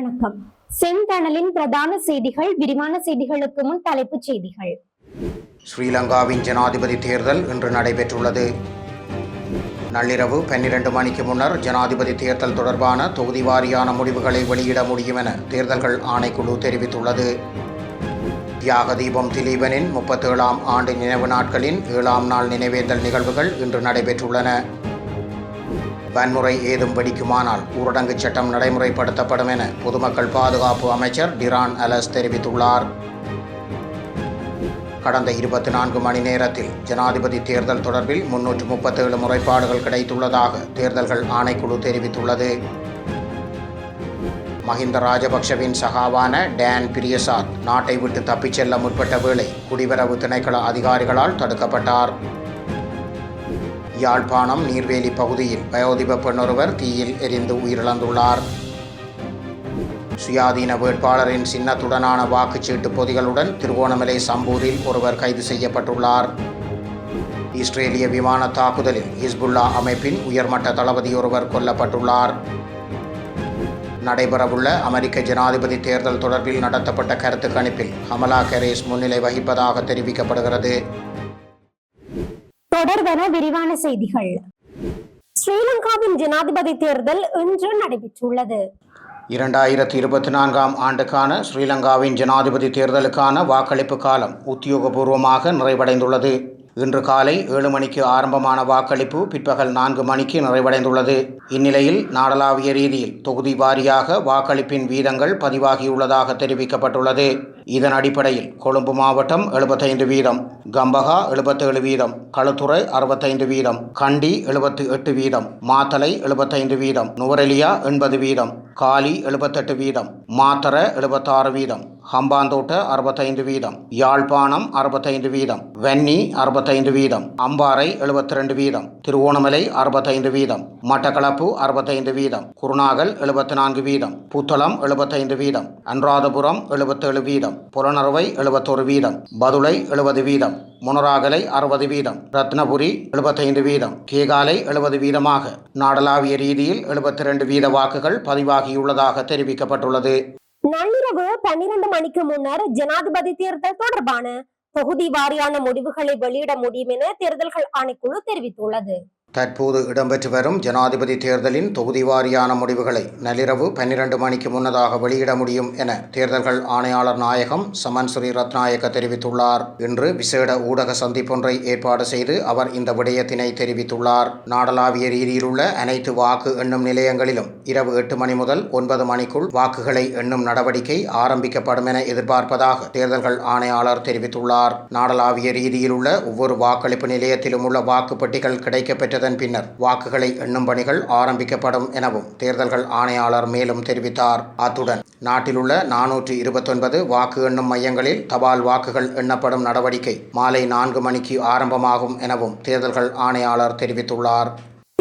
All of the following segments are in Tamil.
வணக்கம். செந்தணலின் பிரதான செய்திகள் விரிவான செய்திகளுக்கு முன் தலைப்புச் செய்திகள். ஸ்ரீலங்காவின் ஜனாதிபதி தேர்தல் இன்று நடைபெற்றுள்ளது. நள்ளிரவு பன்னிரண்டு மணிக்கு முன்னர் ஜனாதிபதி தேர்தல் தொடர்பான தொகுதி வாரியான முடிவுகளை வெளியிட முடியும் என தேர்தல்கள் ஆணைக்குழு தெரிவித்துள்ளது. தியாக தீபம் திலீபனின் முப்பத்தேழாம் ஆண்டு நினைவு நாட்களின் ஏழாம் நாள் நினைவேந்தல் நிகழ்வுகள் இன்று நடைபெற்றுள்ளன. வன்முறை ஏதும் வெடிக்குமானால் ஊரடங்கு சட்டம் நடைமுறைப்படுத்தப்படும் என பொதுமக்கள் பாதுகாப்பு அமைச்சர் டிரான் அலஸ் தெரிவித்துள்ளார். கடந்த இருபத்தி நான்கு மணி நேரத்தில் ஜனாதிபதி தேர்தல் தொடர்பில் முன்னூற்று முப்பத்தேழு முறைப்பாடுகள் கிடைத்துள்ளதாக தேர்தல்கள் ஆணைக்குழு தெரிவித்துள்ளது. மஹிந்த ராஜபக்ஷவின் சகாவான டேன் பிரியசாத் நாட்டை விட்டு தப்பிச் செல்ல முற்பட்ட வேளை குடிவரவு திணைக்கள அதிகாரிகளால் தடுக்கப்பட்டார். யாழ்ப்பாணம் நீர்வேலி பகுதியில் வயோதிப பெண்ணொருவர் தீயில் எரிந்து உயிரிழந்துள்ளார். சுயாதீன வேட்பாளரின் சின்னத்துடனான வாக்குச்சீட்டு பொதிகளுடன் திருகோணமலை சம்பூரில் ஒருவர் கைது செய்யப்பட்டுள்ளார். இஸ்ரேலிய விமான தாக்குதலில் ஹிஸ்புல்லா அமைப்பின் உயர்மட்ட தளபதி ஒருவர் கொல்லப்பட்டுள்ளார். நடைபெறவுள்ள அமெரிக்க ஜனாதிபதி தேர்தல் தொடர்பில் நடத்தப்பட்ட கருத்து கணிப்பில் கமலா கெரேஸ் முன்னிலை வகிப்பதாக தெரிவிக்கப்படுகிறது. தொடர்வன விரிவான செய்திகள். ஸ்ரீலங்காவின் ஜனாதிபதி தேர்தல் இன்று நடைபெற்றுள்ளது. இரண்டாயிரத்தி இருபத்தி நான்காம் ஆண்டுக்கான ஸ்ரீலங்காவின் ஜனாதிபதி தேர்தலுக்கான வாக்களிப்பு காலம் உத்தியோகபூர்வமாக நிறைவடைந்துள்ளது. இன்று காலை ஏழு மணிக்கு ஆரம்பமான வாக்களிப்பு பிற்பகல் நான்கு மணிக்கு நிறைவடைந்துள்ளது. இந்நிலையில் நாடளாவிய ரீதியில் தொகுதி வாரியாக வாக்களிப்பின் வீதங்கள் பதிவாகியுள்ளதாக தெரிவிக்கப்பட்டுள்ளது. இதன் அடிப்படையில் கொழும்பு மாவட்டம் எழுபத்தைந்து வீதம் கம்பகா எழுபத்தேழு வீதம் களுத்துறை அறுபத்தைந்து வீதம் கண்டி எழுபத்தி எட்டு வீதம் மாத்தலை எழுபத்தைந்து வீதம் நுவரெலியா எண்பது வீதம் காலி எழுபத்தெட்டு வீதம் மாத்தர எழுபத்தாறு வீதம் ஹம்பாந்தோட்ட அறுபத்தைந்து வீதம் யாழ்ப்பாணம் அறுபத்தைந்து வீதம் வென்னி அறுபத்தைந்து வீதம். அம்பாறை எழுபத்தி ரெண்டு வீதம். திருவோணமலை அறுபத்தைந்து வீதம். மட்டக்களப்பு அறுபத்தைந்து வீதம். குருநாகல் எழுபத்தி நான்கு வீதம். புத்தளம் எழுபத்தைந்து வீதம். அன்றாதபுரம் எழுபத்தேழு வீதம். புலனறுவை எழுபத்தொரு வீதம். பதுளை எழுபது வீதம். முனராகலை அறுபது வீதம். ரத்னபுரி எழுபத்தைந்து வீதம். கேகாலை எழுபது வீதமாக. நாடளாவிய ரீதியில் எழுபத்தி ரெண்டு வீத வாக்குகள் பதிவாகியுள்ளதாக தெரிவிக்கப்பட்டுள்ளது. நள்ளிரவு பன்னிரண்டு மணிக்கு முன்னர் ஜனாதிபதி தேர்தல் தொடர்பான தொகுதி வாரியான முடிவுகளை வெளியிட முடியும் என தேர்தல்கள் ஆணைக்குழு தெரிவித்துள்ளது. தற்போது இடம்பெற்று வரும் ஜனாதிபதி தேர்தலின் தொகுதி வாரியான முடிவுகளை நள்ளிரவு பன்னிரண்டு மணிக்கு முன்னதாக வெளியிட முடியும் என தேர்தல்கள் ஆணையாளர் நாயகம் சமன் ஸ்ரீ ரத்நாயக்க தெரிவித்துள்ளார். இன்று விசேட ஊடக சந்திப்பொன்றை ஏற்பாடு செய்து அவர் இந்த விடயத்தினை தெரிவித்துள்ளார். நாடளாவிய ரீதியிலுள்ள அனைத்து வாக்கு எண்ணும் நிலையங்களிலும் இரவு எட்டு மணி முதல் ஒன்பது மணிக்குள் வாக்குகளை எண்ணும் நடவடிக்கை ஆரம்பிக்கப்படும் என எதிர்பார்ப்பதாக தேர்தல்கள் ஆணையாளர் தெரிவித்துள்ளார். நாடளாவிய ரீதியிலுள்ள ஒவ்வொரு வாக்களிப்பு நிலையத்திலும் உள்ள வாக்குப்பட்டிகள் கிடைக்கப்பெற்ற பெற்றதன் பின்னர் வாக்குகளை எண்ணும் பணிகள் ஆரம்பிக்கப்படும் எனவும் தேர்தல்கள் ஆணையாளர் மேலும் தெரிவித்தார். அத்துடன் நாட்டிலுள்ள நானூற்று இருபத்தொன்பது வாக்கு எண்ணும் மையங்களில் தபால் வாக்குகள் எண்ணப்படும் நடவடிக்கை மாலை நான்கு மணிக்கு ஆரம்பமாகும் எனவும் தேர்தல்கள் ஆணையாளர் தெரிவித்துள்ளார்.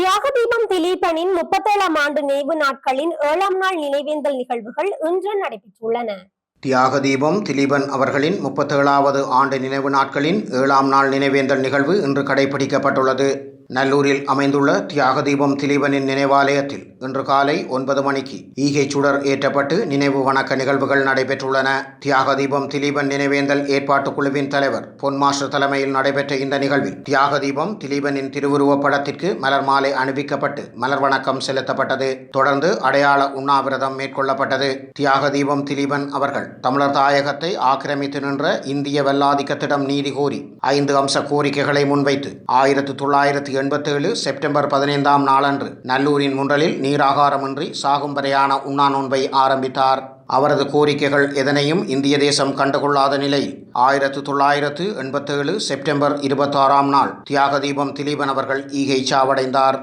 தியாக தீபம் திலீபனின் முப்பத்தேழாம் ஆண்டு நினைவு நாட்களின் ஏழாம் நாள் நினைவேந்தல் நிகழ்வுகள் இன்று நடைபெற்றுள்ளன. தியாக தீபம் திலீபன் அவர்களின் முப்பத்தேழாவது ஆண்டு நினைவு நாட்களின் ஏழாம் நாள் நினைவேந்தல் நிகழ்வு இன்று கடைபிடிக்கப்பட்டுள்ளது. நல்லூரில் அமைந்துள்ள தியாக தீபம் திலீபனின் நினைவாலயத்தில் இன்று காலை ஒன்பது மணிக்கு ஈகை சுடர் ஏற்றப்பட்டு நினைவு வணக்க நிகழ்வுகள் நடைபெற்றுள்ளன. தியாக தீபம் திலீபன் நினைவேந்தல் ஏற்பாட்டு குழுவின் தலைவர் பொன் மாஸ்டர் தலைமையில் நடைபெற்ற இந்த நிகழ்வில் தியாக தீபம் திலீபனின் திருவுருவப் படத்திற்கு மலர் மாலை அணிவிக்கப்பட்டு மலர் வணக்கம் செலுத்தப்பட்டது. தொடர்ந்து அடையாள உண்ணாவிரதம் மேற்கொள்ளப்பட்டது. தியாக தீபம் திலீபன் அவர்கள் தமிழர் தாயகத்தை ஆக்கிரமித்து நின்ற இந்திய வல்லாதிக்கத்திடம் நீதி கோரி ஐந்து அம்ச கோரிக்கைகளை முன்வைத்து ஆயிரத்து தொள்ளாயிரத்தி எண்பத்தேழு செப்டம்பர் பதினைந்தாம் நாளன்று நல்லூரின் முன்றலில் நீராகாரமின்றி சாகும் வரையான உண்ணா நோன்பை ஆரம்பித்தார். அவரது கோரிக்கைகள் எதனையும் இந்திய தேசம் கண்டுகொள்ளாத நிலை. ஆயிரத்து தொள்ளாயிரத்து எண்பத்தேழு செப்டம்பர் இருபத்தாறாம் நாள் தியாக தீபம் திலீபன் அவர்கள் ஈகை சாவடைந்தார்.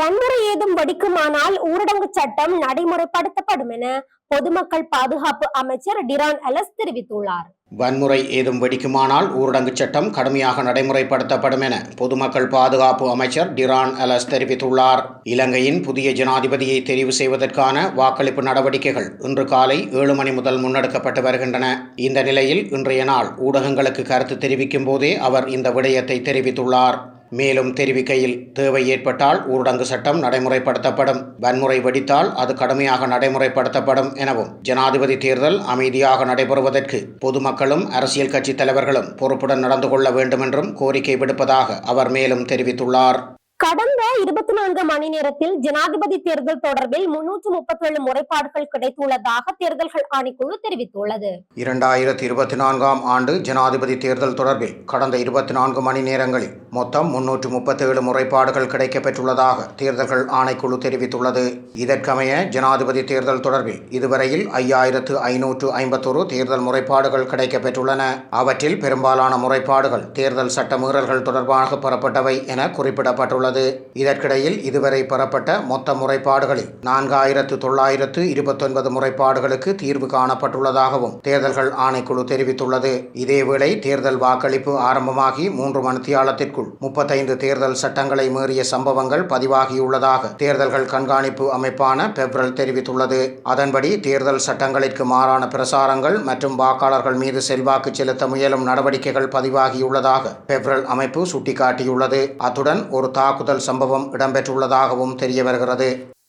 வன்முறை ஏதும் வெடிக்குமானால் ஊரடங்கு சட்டம் நடைமுறைப்படுத்தப்படும் என பொதுமக்கள் பாதுகாப்பு அமைச்சர் டிரான் அலஸ் தெரிவித்துள்ளார். வன்முறை ஏதும் வெடிக்குமானால் ஊரடங்கு சட்டம் கடுமையாக நடைமுறைப்படுத்தப்படும் என பொதுமக்கள் பாதுகாப்பு அமைச்சர் டிரான் அலஸ் தெரிவித்துள்ளார். இலங்கையின் புதிய ஜனாதிபதியை தெரிவு செய்வதற்கான வாக்களிப்பு நடவடிக்கைகள் இன்று காலை ஏழு மணி முதல் முன்னெடுக்கப்பட்டு வருகின்றன. இந்த நிலையில் இன்றைய நாள் ஊடகங்களுக்கு கருத்து தெரிவிக்கும் போதே அவர் இந்த விடயத்தை தெரிவித்துள்ளார். மேலும் தெரிவிக்கையில் தேவை ஏற்பட்டால் ஊரடங்கு சட்டம் நடைமுறைப்படுத்தப்படும். வன்முறை வெடித்தால் அது கடுமையாக நடைமுறைப்படுத்தப்படும் எனவும் ஜனாதிபதி தேர்தல் அமைதியாக நடைபெறுவதற்கு பொதுமக்களும் அரசியல் கட்சி தலைவர்களும் பொறுப்புடன் நடந்து கொள்ள வேண்டும் என்றும் கோரிக்கை விடுப்பதாக அவர் மேலும் தெரிவித்துள்ளார். கடந்த இருபத்தி நான்கு மணி நேரத்தில் ஜனாதிபதி தேர்தல் தொடர்பில் முன்னூற்று முப்பத்தி ஏழு முறைப்பாடுகள் கிடைத்துள்ளதாக தேர்தல்கள் ஆணைக்குழு தெரிவித்துள்ளது. இரண்டாயிரத்தி இருபத்தி நான்காம் ஆண்டு ஜனாதிபதி தேர்தல் தொடர்பில் கடந்த இருபத்தி நான்கு மணி நேரங்களில் மொத்தம் முன்னூற்று முப்பத்தேழு முறைப்பாடுகள் கிடைக்கப்பெற்றுள்ளதாக தேர்தல்கள் ஆணைக்குழு தெரிவித்துள்ளது. இதற்கமைய ஜனாதிபதி தேர்தல் தொடர்பில் இதுவரையில் ஐயாயிரத்து ஐநூற்று ஐம்பத்தொரு தேர்தல் முறைப்பாடுகள் கிடைக்கப்பெற்றுள்ளன. அவற்றில் பெரும்பாலான முறைப்பாடுகள் தேர்தல் சட்ட மீறல்கள் தொடர்பாக பெறப்பட்டவை என குறிப்பிடப்பட்டுள்ளது. இதற்கிடையில் இதுவரை பெறப்பட்ட மொத்த முறைப்பாடுகளில் நான்காயிரத்து தொள்ளாயிரத்து இருபத்தொன்பது முறைப்பாடுகளுக்கு தீர்வு காணப்பட்டுள்ளதாகவும் தேர்தல்கள் ஆணைக்குழு தெரிவித்துள்ளது. இதேவேளை தேர்தல் வாக்களிப்பு ஆரம்பமாகி மூன்று மணித்தியாலத்திற்குள் முப்பத்தைந்து தேர்தல் சட்டங்களை மீறிய சம்பவங்கள் பதிவாகியுள்ளதாக தேர்தல்கள் கண்காணிப்பு அமைப்பான பெப்ரல் தெரிவித்துள்ளது. அதன்படி தேர்தல் சட்டங்களிற்கு மாறான பிரசாரங்கள் மற்றும் வாக்காளர்கள் மீது செல்வாக்கு செலுத்த முயலும் நடவடிக்கைகள் பதிவாகியுள்ளதாக பெப்ரல் அமைப்பு சுட்டிக்காட்டியுள்ளது. அத்துடன் ஒரு தாக்குதல் சம்பவம் இடம்பெற்றுள்ளதாகவும் தெரிய வருகிறது.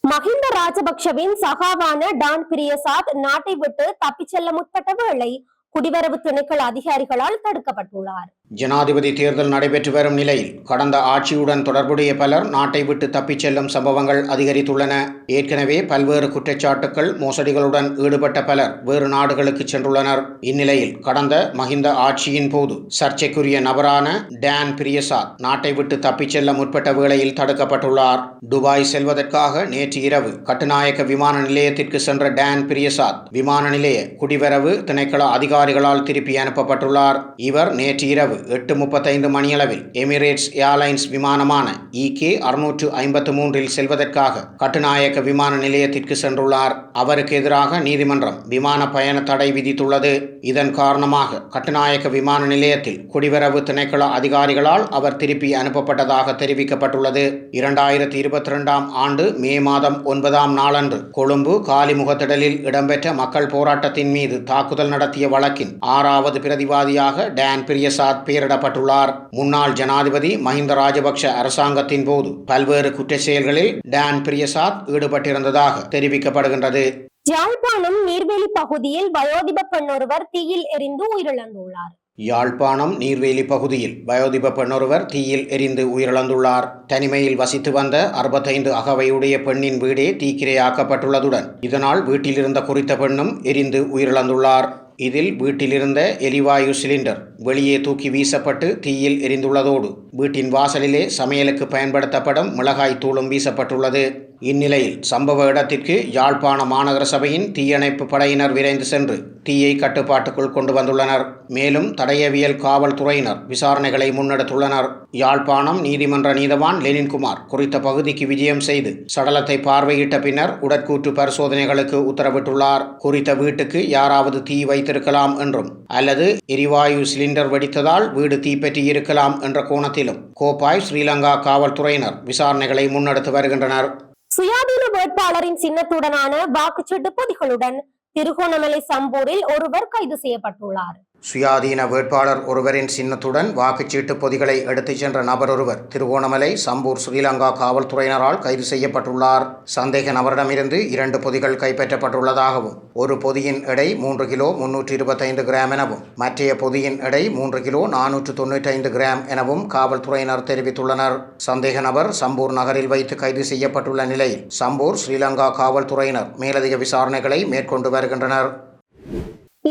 மஹிந்த ராஜபக்சவின் சகாவான டான் பிரியசாத் நாட்டை விட்டு தப்பிச் செல்ல முற்பட்ட வேளை குடிவரவு திணைக்கள அதிகாரிகளால் தடுக்கப்பட்டுள்ளார். ஜனாதிபதி தேர்தல் நடைபெற்று வரும் நிலையில் கடந்த ஆட்சியுடன் தொடர்புடைய பலர் நாட்டை விட்டு தப்பிச் செல்லும் சம்பவங்கள் அதிகரித்துள்ளன. ஏற்கனவே பல்வேறு குற்றச்சாட்டுக்கள் மோசடிகளுடன் ஈடுபட்ட பலர் வேறு நாடுகளுக்கு சென்றுள்ளனர். இந்நிலையில் கடந்த மஹிந்த ஆட்சியின் போது சர்ச்சைக்குரிய நபரான டேன் பிரியசாத் நாட்டை விட்டு தப்பிச் செல்ல முற்பட்ட வேளையில் தடுக்கப்பட்டுள்ளார். துபாய் செல்வதற்காக நேற்று இரவு கட்டுநாயக்க விமான நிலையத்திற்கு சென்ற டேன் பிரியசாத் விமான நிலைய குடிவரவு திணைக்கள அதிகாரிகளால் திருப்பி அனுப்பப்பட்டுள்ளார். இவர் நேற்று இரவு எட்டு முப்பத்தைந்து மணியளவில் எமிரேட்ஸ் ஏர்லைன்ஸ் விமானமான இகே அறுநூற்று ஐம்பத்து மூன்றில் செல்வதற்காக கட்டுநாயக்க விமான நிலையத்திற்கு சென்றுள்ளார். அவருக்கு எதிராக நீதிமன்றம் விமான பயண தடை விதித்துள்ளது. இதன் காரணமாக கட்டுநாயக்க விமான நிலையத்தில் குடிவரவு திணைக்கள அதிகாரிகளால் அவர் திருப்பி அனுப்பப்பட்டதாக தெரிவிக்கப்பட்டுள்ளது. இரண்டாயிரத்தி இருபத்தி ரெண்டாம் ஆண்டு மே மாதம் ஒன்பதாம் நாளன்று கொழும்பு காலிமுகத்திடலில் இடம்பெற்ற மக்கள் போராட்டத்தின் மீது தாக்குதல் நடத்திய வழக்கின் ஆறாவது பிரதிவாதியாக டேன் பிரியசாத் பெயரிடப்பட்டுள்ளார் முன்னாள் ஜனாதிபதி மஹிந்த ராஜபக்ஷ அரசாங்கத்தின் போது பல்வேறு குற்ற செயல்களில் டேன் பிரியசாத் ஈடுபட்டிருந்ததாக தெரிவிக்கப்படுகின்றது. யாழ்ப்பாணம் நீர்வேலி பகுதியில் வயோதிப பெண்ணொருவர் தீயில் எரிந்து உயிரிழந்துள்ளார். யாழ்ப்பாணம் நீர்வேலி பகுதியில் வயோதிப பெண்ணொருவர் தீயில் எரிந்து உயிரிழந்துள்ளார். தனிமையில் வசித்து வந்த அறுபத்தைந்து அகவையுடைய பெண்ணின் வீடே தீக்கிரையாக்கப்பட்டுள்ளதுடன் இதனால் வீட்டிலிருந்த குறித்த பெண்ணும் எரிந்து உயிரிழந்துள்ளார். இதில் வீட்டிலிருந்த எரிவாயு சிலிண்டர் வெளியே தூக்கி வீசப்பட்டு தீயில் எரிந்துள்ளதோடு வீட்டின் வாசலிலே சமையலுக்கு பயன்படுத்தப்படும் மிளகாய் தூளும் வீசப்பட்டுள்ளது. இந்நிலையில் சம்பவ இடத்திற்கு யாழ்ப்பாண மாநகர சபையின் தீயணைப்பு படையினர் விரைந்து சென்று தீயை கட்டுப்பாட்டுக்குள் கொண்டு வந்துள்ளனர். மேலும் தடயவியல் காவல்துறையினர் விசாரணைகளை முன்னெடுத்துள்ளனர். யாழ்ப்பாணம் நீதிமன்ற நீதவான் லெனின்குமார் குறித்த பகுதிக்கு விஜயம் செய்து சடலத்தை பார்வையிட்ட பின்னர் உடற்கூற்று பரிசோதனைகளுக்கு உத்தரவிட்டுள்ளார். குறித்த வீட்டுக்கு யாராவது தீ வைத்திருக்கலாம் என்றும் அல்லது எரிவாயு சிலிண்டர் வெடித்ததால் வீடு தீப்பற்றி இருக்கலாம் என்ற கோணத்திலும் கோப்பாய் ஸ்ரீலங்கா காவல்துறையினர் விசாரணைகளை முன்னெடுத்து வருகின்றனர். சுயாதீன வேட்பாளரின் சின்னத்துடனான வாக்குச்சீட்டு பொதிகளுடன் திருகோணமலை சம்பூரில் ஒருவர் கைது செய்யப்பட்டுள்ளார். சுயாதீன வேட்பாளர் ஒருவரின் சின்னத்துடன் வாக்குச்சீட்டு பொதிகளை எடுத்துச் சென்ற நபர் ஒருவர் திருகோணமலை சம்பூர் ஸ்ரீலங்கா காவல்துறையினரால் கைது செய்யப்பட்டுள்ளார். சந்தேக நபரிடமிருந்து இரண்டு பொதிகள் கைப்பற்றப்பட்டுள்ளதாகவும் ஒரு பொதியின் எடை மூன்று கிலோ முன்னூற்றி இருபத்தைந்து கிராம் எனவும் மற்றைய பொதியின் எடை மூன்று கிலோ நானூற்று தொண்ணூற்றைந்து கிராம் எனவும் காவல்துறையினர் தெரிவித்துள்ளனர். சந்தேக நபர் சம்பூர் நகரில் வைத்து கைது செய்யப்பட்டுள்ள நிலையில் சம்பூர் ஸ்ரீலங்கா காவல்துறையினர் மேலதிக விசாரணைகளை மேற்கொண்டு வருகின்றனர்.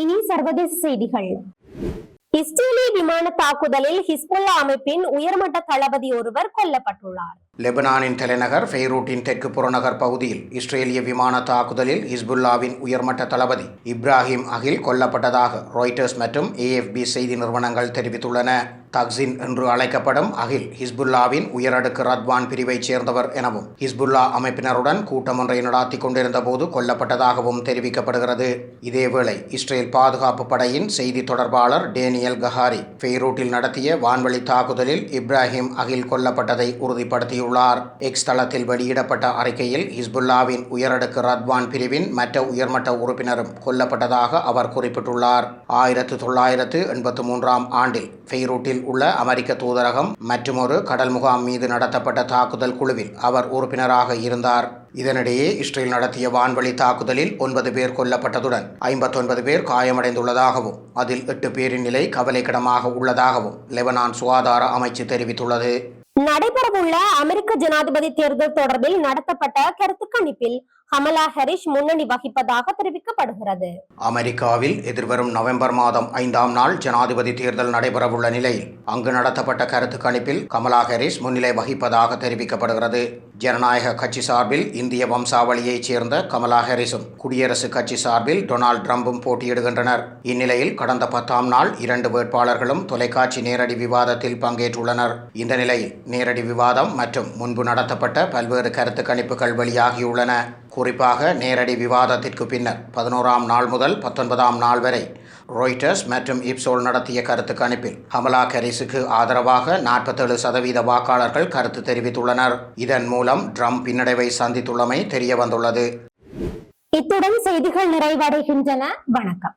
இனி சர்வதேச செய்திகள். இஸ்ரேலிய விமான தாக்குதலில் ஹிஸ்புல்லா அமைப்பின் உயர்மட்ட தளபதி ஒருவர் கொல்லப்பட்டுள்ளார். லெபனானின் தலைநகர் பெய்ரூட்டின் தெற்கு புறநகர் பகுதியில் இஸ்ரேலிய விமான தாக்குதலில் ஹிஸ்புல்லாவின் உயர்மட்ட தளபதி இப்ராஹிம் அகில் கொல்லப்பட்டதாக ராய்ட்டர்ஸ் மற்றும் ஏஎஃப்பி செய்தி நிறுவனங்கள் தெரிவித்துள்ளன. தக்சின் என்று அழைக்கப்படும் அகில் ஹிஸ்புல்லாவின் உயரடுக்கு ரத்வான் பிரிவைச் சேர்ந்தவர் எனவும் ஹிஸ்புல்லா அமைப்பினருடன் கூட்டம் ஒன்றை நடாத்தி கொண்டிருந்த போது கொல்லப்பட்டதாகவும் தெரிவிக்கப்படுகிறது. இதேவேளை இஸ்ரேல் பாதுகாப்பு படையின் செய்தி தொடர்பாளர் டேனியல் கஹாரி ஃபெய்ரூட்டில் நடத்திய வான்வழி தாக்குதலில் இப்ராஹிம் அகில் கொல்லப்பட்டதை உறுதிப்படுத்தியுள்ளார். எக்ஸ் தளத்தில் வெளியிடப்பட்ட அறிக்கையில் ஹிஸ்புல்லாவின் உயரடுக்கு ரத்வான் பிரிவின் மற்ற உயர்மட்ட உறுப்பினரும் கொல்லப்பட்டதாக அவர் குறிப்பிட்டுள்ளார். ஆயிரத்து தொள்ளாயிரத்து எண்பத்து மூன்றாம் ஆண்டில் ஃபெய்ரூட்டில் அமெரிக்காவில் உள்ள அமெரிக்க தூதரகம் மற்றும் ஒரு கடல் முகாம் மீது நடத்தப்பட்ட தாக்குதல் குழுவில் அவர் உறுப்பினராக இருந்தார். இதனிடையே இஸ்ரேல் நடத்திய வான்வழி தாக்குதலில் ஒன்பது பேர் கொல்லப்பட்டதுடன் ஐம்பத்தொன்பது பேர் காயமடைந்துள்ளதாகவும் அதில் எட்டு பேரின் நிலை கவலைக்கிடமாக உள்ளதாகவும் லெபனான் சுகாதார அமைச்சு தெரிவித்துள்ளது. நடைபெறவுள்ள அமெரிக்க ஜனாதிபதி தேர்தல் தொடர்பில் நடத்தப்பட்ட கருத்து கணிப்பில் கமலா ஹரிஷ் முன்னணி வகிப்பதாக தெரிவிக்கப்படுகிறது. அமெரிக்காவில் எதிர்வரும் நவம்பர் மாதம் ஐந்தாம் நாள் ஜனாதிபதி தேர்தல் நடைபெறவுள்ள நிலையில் அங்கு நடத்தப்பட்ட கருத்து கணிப்பில் கமலா ஹரிஸ் முன்னிலை வகிப்பதாக தெரிவிக்கப்படுகிறது. ஜனநாயக கட்சி சார்பில் இந்திய வம்சாவளியைச் சேர்ந்த கமலா ஹாரிஸும் குடியரசுக் கட்சி சார்பில் டொனால்ட் ட்ரம்பும் போட்டியிடுகின்றனர். இந்நிலையில் கடந்த பத்தாம் நாள் இரண்டு வேட்பாளர்களும் தொலைக்காட்சி நேரடி விவாதத்தில் பங்கேற்றுள்ளனர். இந்த நிலையில் நேரடி விவாதம் மற்றும் முன்பு நடத்தப்பட்ட பல்வேறு கருத்து கணிப்புகள் வெளியாகியுள்ளன. குறிப்பாக நேரடி விவாதத்திற்கு பின்னர் பதினோராம் நாள் முதல் பத்தொன்பதாம் நாள் வரை ரொய்டர்ஸ் மற்றும் இப்சோல் நடத்திய கருத்து கணிப்பில் அமலா ஹாரிஸுக்கு ஆதரவாக நாற்பத்தேழு சதவீத வாக்காளர்கள் கருத்து தெரிவித்துள்ளனர். இதன் மூலம் ட்ரம்ப் பின்னடைவை சந்தித்துள்ளமை தெரிய வந்துள்ளது இத்துடன் செய்திகள் நிறைவடைகின்றன. வணக்கம்.